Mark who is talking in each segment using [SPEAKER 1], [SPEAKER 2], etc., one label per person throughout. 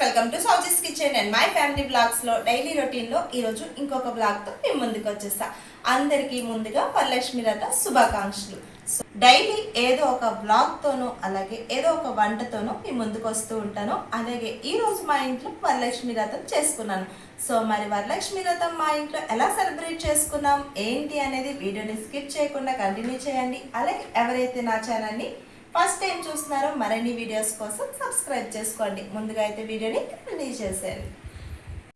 [SPEAKER 1] Welcome to సౌజెస్ kitchen and my family బ్లాగ్స్లో daily రొటీన్లో ఈ రోజు ఇంకొక బ్లాగ్తో మేము ముందుకు వచ్చేస్తా. అందరికీ ముందుగా వరలక్ష్మి రథ శుభాకాంక్షలు. సో డైలీ ఏదో ఒక బ్లాగ్తోనూ అలాగే ఏదో ఒక వంటతోనూ మీ ముందుకు వస్తూ ఉంటాను. అలాగే ఈ రోజు మా ఇంట్లో వరలక్ష్మి రథం చేసుకున్నాను. సో మరి వరలక్ష్మి రథం మా ఇంట్లో ఎలా సెలబ్రేట్ చేసుకున్నాం ఏంటి అనేది వీడియోని స్కిప్ చేయకుండా కంటిన్యూ చేయండి. అలాగే ఎవరైతే నా ఛానల్ని ఫస్ట్ టైం చూస్తున్నారో మరిన్ని వీడియోస్ కోసం సబ్స్క్రైబ్ చేసుకోండి. ముందుగా అయితే వీడియోని రిలీజ్ చేసేయండి.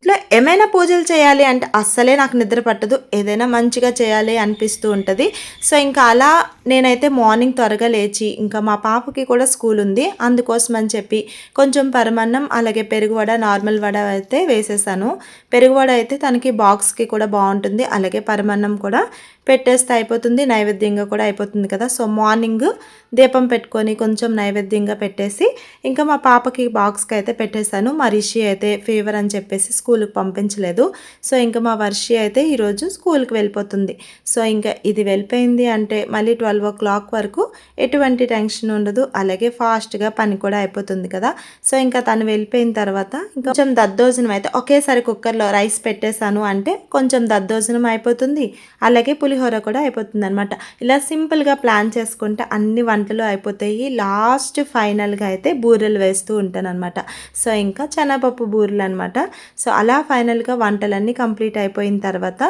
[SPEAKER 1] ఇట్లా ఏమైనా పూజలు చేయాలి అంటే అస్సలే నాకు నిద్ర పట్టదు. ఏదైనా మంచిగా చేయాలి అనిపిస్తూ ఉంటుంది. సో ఇంకా అలా నేనైతే మార్నింగ్ త్వరగా లేచి ఇంకా మా పాపకి కూడా స్కూల్ ఉంది. అందుకోసం అని చెప్పి కొంచెం పరమన్నం అలాగే పెరుగు వడ నార్మల్ వడ అయితే వేసేసాను. పెరుగు వడ అయితే తనకి బాక్స్కి కూడా బాగుంటుంది. అలాగే పరమన్నం కూడా పెట్టేస్తే అయిపోతుంది. నైవేద్యంగా కూడా అయిపోతుంది కదా. సో మార్నింగ్ దీపం పెట్టుకొని కొంచెం నైవేద్యంగా పెట్టేసి ఇంకా మా పాపకి బాక్స్కి అయితే పెట్టేశాను. మా రిషి అయితే ఫీవర్ అని చెప్పేసి స్కూల్కి పంపించలేదు. సో ఇంకా మా వర్షి అయితే ఈరోజు స్కూల్కి వెళ్ళిపోతుంది. సో ఇంకా ఇది వెళ్ళిపోయింది అంటే మళ్ళీ ట్వెల్వ్ ఓ క్లాక్ వరకు ఎటువంటి టెన్షన్ ఉండదు. అలాగే ఫాస్ట్గా పని కూడా అయిపోతుంది కదా. సో ఇంకా తను వెళ్ళిపోయిన తర్వాత ఇంకా కొంచెం దద్దోజనం అయితే ఒకేసారి కుక్కర్లో రైస్ పెట్టేశాను అంటే కొంచెం దద్దోజనం అయిపోతుంది. అలాగే పులిహోర కూడా అయిపోతుంది అనమాట ఇలా సింపుల్గా ప్లాన్ చేసుకుంటే అన్ని వంటలు అయిపోతాయి. లాస్ట్ ఫైనల్గా అయితే బూరెలు వేస్తూ ఉంటాను అనమాట సో ఇంకా శనగపప్పు బూరెలు అనమాట సో అలా ఫైనల్గా వంటలన్నీ కంప్లీట్ అయిపోయిన తర్వాత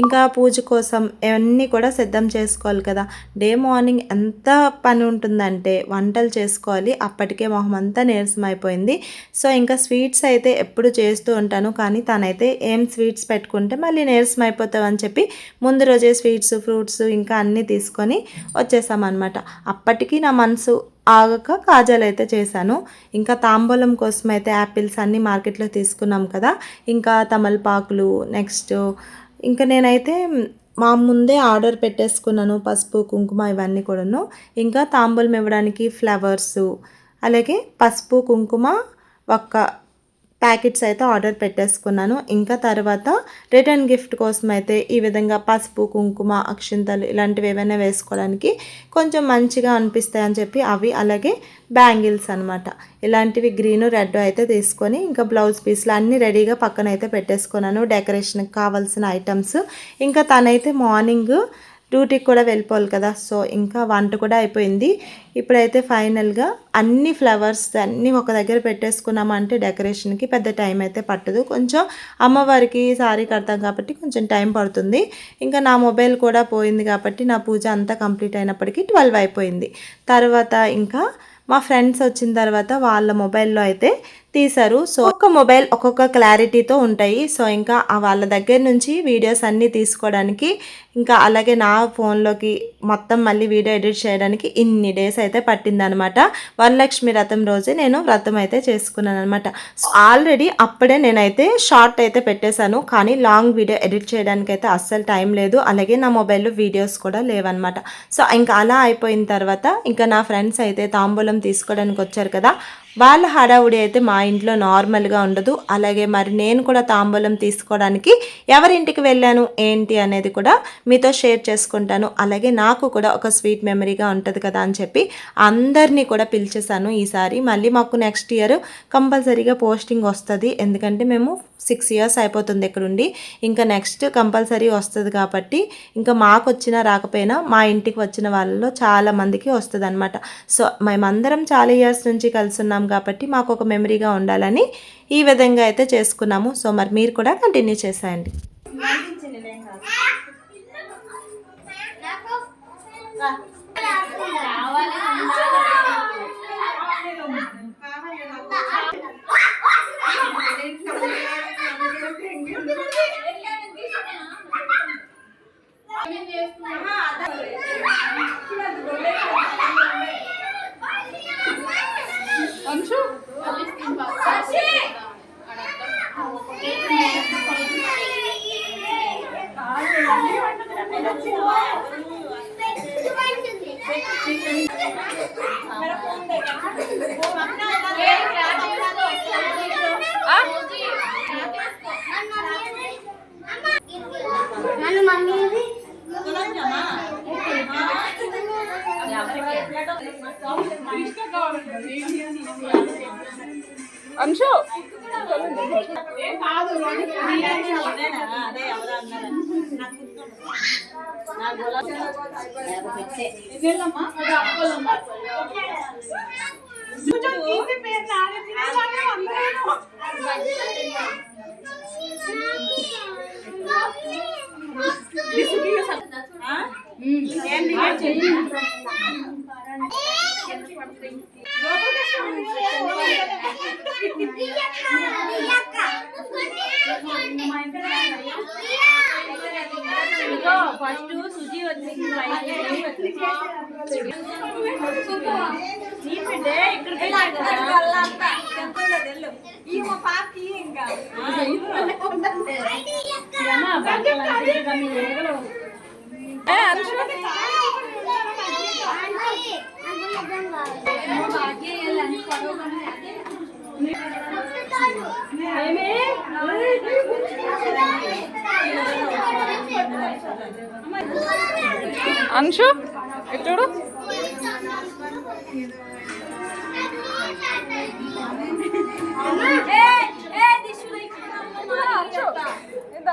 [SPEAKER 1] ఇంకా పూజ కోసం ఇవన్నీ కూడా సిద్ధం చేసుకోవాలి కదా. డే మార్నింగ్ ఎంత పని ఉంటుందంటే వంటలు చేసుకోవాలి. అప్పటికే మొహం అంతా నీరసం అయిపోయింది. సో ఇంకా స్వీట్స్ అయితే ఎప్పుడు చేస్తూ ఉంటాను. కానీ తనైతే ఏం స్వీట్స్ పెట్టుకుంటే మళ్ళీ నీరసం అయిపోతావు అని చెప్పి ముందు రోజే స్వీట్స్ ఫ్రూట్స్ ఇంకా అన్నీ తీసుకొని వచ్చేసామన్నమాట. అప్పటికి నా మనసు ఆగక కాజాలు అయితే చేశాను. ఇంకా తాంబూలం కోసం అయితే యాపిల్స్ అన్నీ మార్కెట్లో తీసుకున్నాం కదా. ఇంకా తమలపాకులు నెక్స్ట్ ఇంకా నేనైతే మా ముందే ఆర్డర్ పెట్టేసుకున్నాను. పసుపు కుంకుమ ఇవన్నీ కూడాను. ఇంకా తాంబూలం ఇవ్వడానికి ఫ్లవర్స్ అలాగే పసుపు కుంకుమ ఒక్క ప్యాకెట్స్ అయితే ఆర్డర్ పెట్టేసుకున్నాను. ఇంకా తర్వాత రిటర్న్ గిఫ్ట్ కోసం అయితే ఈ విధంగా పసుపు కుంకుమ అక్షింతలు ఇలాంటివి ఏవైనా వేసుకోవడానికి కొంచెం మంచిగా అనిపిస్తాయి అని చెప్పి అవి అలాగే బ్యాంగిల్స్ అనమాట ఇలాంటివి గ్రీన్ రెడ్ అయితే తీసుకొని ఇంకా బ్లౌజ్ పీస్లు అన్నీ రెడీగా పక్కన అయితే పెట్టేసుకున్నాను. డెకరేషన్కి కావాల్సిన ఐటమ్స్. ఇంకా తనైతే మార్నింగ్ డ్యూటీకి కూడా వెళ్ళిపోవాలి కదా. సో ఇంకా వంట కూడా అయిపోయింది. ఇప్పుడైతే ఫైనల్గా అన్ని ఫ్లవర్స్ అన్నీ ఒక దగ్గర పెట్టేసుకున్నామంటే డెకరేషన్కి పెద్ద టైం అయితే పట్టదు. కొంచెం అమ్మవారికి సారీ కడతాం కాబట్టి కొంచెం టైం పడుతుంది. ఇంకా నా మొబైల్ కూడా పోయింది కాబట్టి నా పూజ అంతా కంప్లీట్ అయినప్పటికీ ట్వెల్వ్ అయిపోయింది. తర్వాత ఇంకా మా ఫ్రెండ్స్ వచ్చిన తర్వాత వాళ్ళ మొబైల్లో అయితే తీశారు. సో ఒక్క మొబైల్ ఒక్కొక్క క్లారిటీతో ఉంటాయి. సో ఇంకా వాళ్ళ దగ్గర నుంచి వీడియోస్ అన్నీ తీసుకోవడానికి ఇంకా అలాగే నా ఫోన్లోకి మొత్తం మళ్ళీ వీడియో ఎడిట్ చేయడానికి ఇన్ని డేస్ అయితే పట్టిందనమాట. వరలక్ష్మి వ్రతం రోజే నేను వ్రతం అయితే చేసుకున్నాను అనమాట సో ఆల్రెడీ అప్పుడే నేనైతే షార్ట్ అయితే పెట్టేశాను. కానీ లాంగ్ వీడియో ఎడిట్ చేయడానికి అయితే అస్సలు టైం లేదు. అలాగే నా మొబైల్లో వీడియోస్ కూడా లేవన్నమాట సో ఇంకా అలా అయిపోయిన తర్వాత ఇంకా నా ఫ్రెండ్స్ అయితే తాంబూలం తీసుకోవడానికి వచ్చారు కదా వాళ్ళ హడావుడి అయితే మా ఇంట్లో నార్మల్గా ఉండదు. అలాగే మరి నేను కూడా తాంబూలం తీసుకోవడానికి ఎవరింటికి వెళ్ళాను ఏంటి అనేది కూడా మీతో షేర్ చేసుకుంటాను. అలాగే నాకు కూడా ఒక స్వీట్ మెమరీగా ఉంటుంది కదా అని చెప్పి అందరినీ కూడా పిలిచేశాను ఈసారి. మళ్ళీ మాకు నెక్స్ట్ ఇయర్ కంపల్సరీగా పోస్టింగ్ వస్తుంది. ఎందుకంటే మేము సిక్స్ ఇయర్స్ అయిపోతుంది ఇక్కడ ఉండి ఇంకా నెక్స్ట్ కంపల్సరీ వస్తుంది కాబట్టి ఇంకా మాకు వచ్చినా రాకపోయినా మా ఇంటికి వచ్చిన వాళ్ళలో చాలా మందికి వస్తుంది అనమాట సో మేమందరం చాలా ఇయర్స్ నుంచి కలిసి ఉన్నాం కాబట్టి మాకు ఒక మెమరీగా ఉండాలని ఈ విధంగా అయితే చేసుకున్నాము. సో మరి మీరు కూడా కంటిన్యూ చేసేయండి.
[SPEAKER 2] నన్ను
[SPEAKER 3] अंशु?
[SPEAKER 2] ఫస్ట్ సుజి వచ్చింది నీ బిడ్డే ఇక్కడికి
[SPEAKER 1] Eh, anjuk!
[SPEAKER 3] Anjuk! Eh, చూడు అంశు
[SPEAKER 1] ఇందా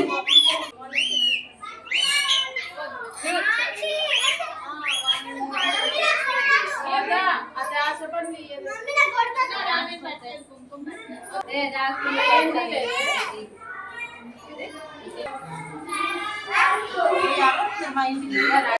[SPEAKER 1] ఇంటికి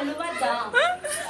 [SPEAKER 1] 안음 악.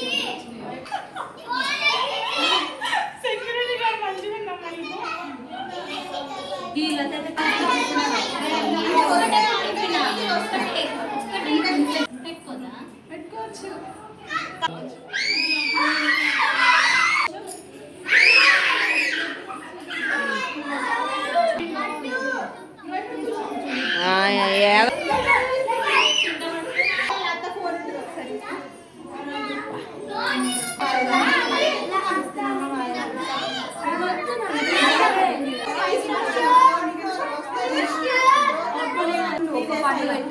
[SPEAKER 1] పెట్టుకోవచ్చు.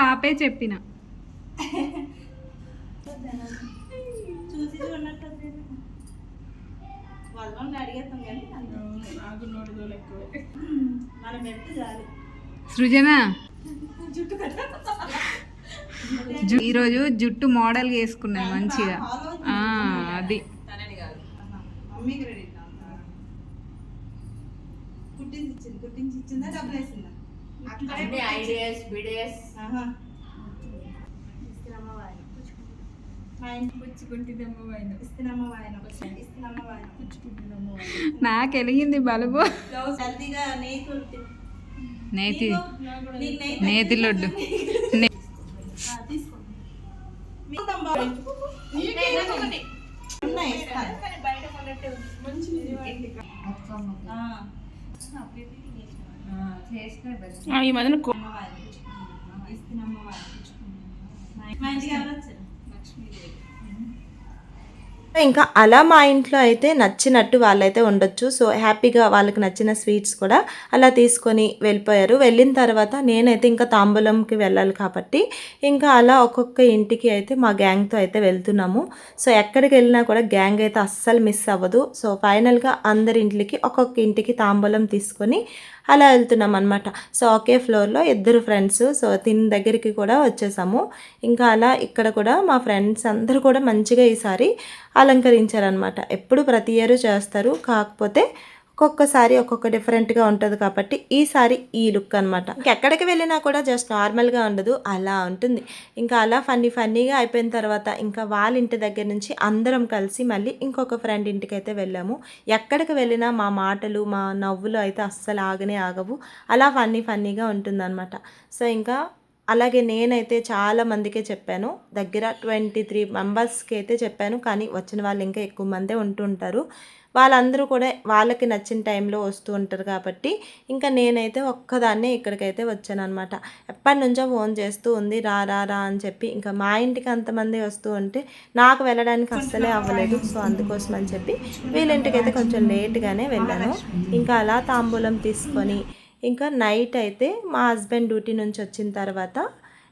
[SPEAKER 3] ఆపే చెప్పిన.
[SPEAKER 1] చూసి చూడనట్టు వదిలేను. వాళ్ళని అడిగేస్తాం కానీ మనం పెడితే చాలు
[SPEAKER 3] సృజన? ఈరోజు జుట్టు మోడల్ వేసుకున్నాను మంచిగా. ఆ, అది.
[SPEAKER 1] కుట్టించి ఇచ్చింది కుట్టించి ఇచ్చిందా డబ్బులు వేసిందా
[SPEAKER 2] ఐడియాస్ బిడియాస్.
[SPEAKER 1] ఆహా. ఇస్తున్నమ్మ వాయన. మా ఇంటి ఇస్తున్నమ్మ వాయన. ఇస్తున్నమ్మ వాయన.
[SPEAKER 3] నాకు వెలిగింది బలుబు నేతి నేతి. లడ్డు.
[SPEAKER 1] ఉన్నాయి.
[SPEAKER 3] ఈ మధ్యన
[SPEAKER 1] ఎవరు వచ్చారు? ఇంకా అలా మా ఇంట్లో అయితే నచ్చినట్టు వాళ్ళైతే ఉండొచ్చు. సో హ్యాపీగా వాళ్ళకి నచ్చిన స్వీట్స్ కూడా అలా తీసుకొని వెళ్ళిపోయారు. వెళ్ళిన తర్వాత నేనైతే ఇంకా తాంబూలంకి వెళ్ళాలి కాబట్టి ఇంకా అలా ఒక్కొక్క ఇంటికి అయితే మా గ్యాంగ్తో అయితే వెళ్తున్నాము. సో ఎక్కడికి వెళ్ళినా కూడా గ్యాంగ్ అయితే అస్సలు మిస్ అవ్వదు. సో ఫైనల్గా అందరి ఇంటికి ఒక్కొక్క ఇంటికి తాంబూలం తీసుకొని అలా వెళ్తున్నాం అనమాట సో ఒకే ఫ్లోర్లో ఇద్దరు ఫ్రెండ్స్. సో తిని దగ్గరికి కూడా వచ్చేసాము. ఇంకా అలా ఇక్కడ కూడా మా ఫ్రెండ్స్ అందరూ కూడా మంచిగా ఈసారి అలంకరించారనమాట ఎప్పుడు ప్రతి ఇయర్ చేస్తారు. కాకపోతే ఒక్కొక్కసారి ఒక్కొక్క డిఫరెంట్గా ఉంటుంది కాబట్టి ఈసారి ఈ లుక్ అనమాట ఎక్కడికి వెళ్ళినా కూడా జస్ట్ నార్మల్గా ఉండదు. అలా ఉంటుంది. ఇంకా అలా ఫన్నీ ఫన్నీగా అయిపోయిన తర్వాత ఇంకా వాళ్ళ ఇంటి దగ్గర నుంచి అందరం కలిసి మళ్ళీ ఇంకొక ఫ్రెండ్ ఇంటికి అయితే వెళ్ళాము. ఎక్కడికి వెళ్ళినా మా మాటలు మా నవ్వులు అయితే అస్సలు ఆగనే ఆగవు. అలా ఫన్నీ ఫన్నీగా ఉంటుందన్నమాట. సో ఇంకా అలాగే నేనైతే చాలా మందికే చెప్పాను. దగ్గర ట్వంటీ త్రీ మెంబర్స్కి అయితే చెప్పాను. కానీ వచ్చిన వాళ్ళు ఇంకా ఎక్కువ మందే ఉంటుంటారు వాళ్ళందరూ కూడా వాళ్ళకి నచ్చిన టైంలో వస్తూ ఉంటారు కాబట్టి ఇంకా నేనైతే ఒక్కదాన్నే ఇక్కడికైతే వచ్చాను అనమాట ఎప్పటి నుంచో ఫోన్ చేస్తూ ఉంది రా రా రా అని చెప్పి ఇంకా మా ఇంటికి అంతమంది వస్తూ ఉంటే నాకు వెళ్ళడానికి అస్సలే అవ్వలేదు. సో అందుకోసం అని చెప్పి వీళ్ళ ఇంటికైతే కొంచెం లేట్గానే వెళ్ళాను. ఇంకా అలా తాంబూలం తీసుకొని ఇంకా నైట్ అయితే మా హస్బెండ్ డ్యూటీ నుంచి వచ్చిన తర్వాత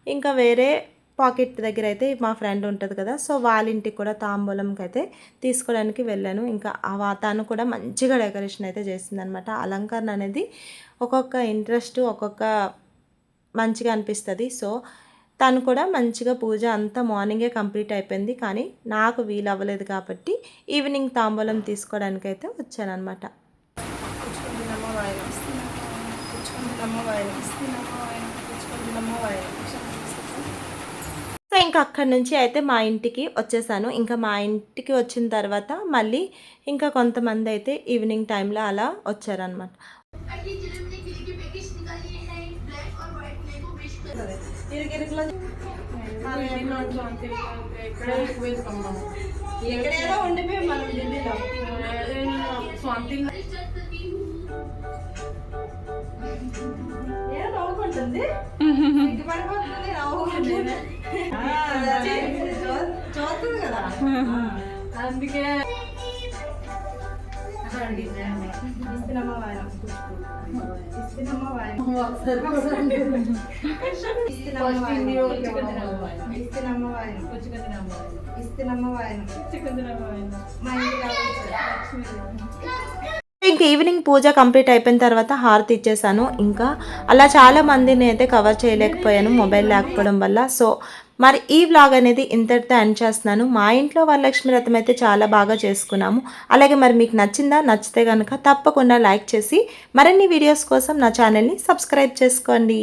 [SPEAKER 1] ఇంకా వేరే పాకెట్ దగ్గర అయితే మా ఫ్రెండ్ ఉంటుంది కదా సో వాళ్ళ ఇంటికి కూడా తాంబూలంకి అయితే తీసుకోవడానికి వెళ్ళాను. ఇంకా ఆ వాతాను కూడా మంచిగా డెకరేషన్ అయితే చేసింది అనమాట అలంకరణ అనేది ఒక్కొక్క ఇంట్రెస్ట్ ఒక్కొక్క మంచిగా అనిపిస్తుంది. సో తను కూడా మంచిగా పూజ అంతా మార్నింగే కంప్లీట్ అయిపోయింది. కానీ నాకు వీలు అవ్వలేదు కాబట్టి ఈవినింగ్ తాంబూలం సో ఇంకా అక్కడి నుంచి అయితే మా ఇంటికి వచ్చేసాను. ఇంకా మా ఇంటికి వచ్చిన తర్వాత మళ్ళీ ఇంకా కొంతమంది అయితే ఈవినింగ్ టైంలో అలా వచ్చారనమాట ఎక్కడేదో ఉండిపోయి మనం ఢిల్లీలో నవ్వుకుంటుంది సిగ్గుపడిపోతుంది, నవ్వుకుంటుంది. చూస్తుంది కదా.
[SPEAKER 2] అందుకే.
[SPEAKER 1] ఇస్తున్నమ్మ వాయనం మా రావచ్చు. ఇంకా ఈవినింగ్ పూజ కంప్లీట్ అయిపోయిన తర్వాత హారతి ఇచ్చేసాను. ఇంకా అలా చాలా మందిని అయితే కవర్ చేయలేకపోయాను మొబైల్ లేకపోవడం వల్ల. సో మరి ఈ వ్లాగ్ అనేది ఇంతటితో ఎండ్ చేస్తున్నాను. మా ఇంట్లో వరలక్ష్మి వ్రతం అయితే చాలా బాగా చేసుకున్నాము. అలాగే మరి మీకు నచ్చిందా నచ్చితే కనుక తప్పకుండా లైక్ చేసి మరిన్ని వీడియోస్ కోసం నా ఛానల్ని సబ్స్క్రైబ్ చేసుకోండి.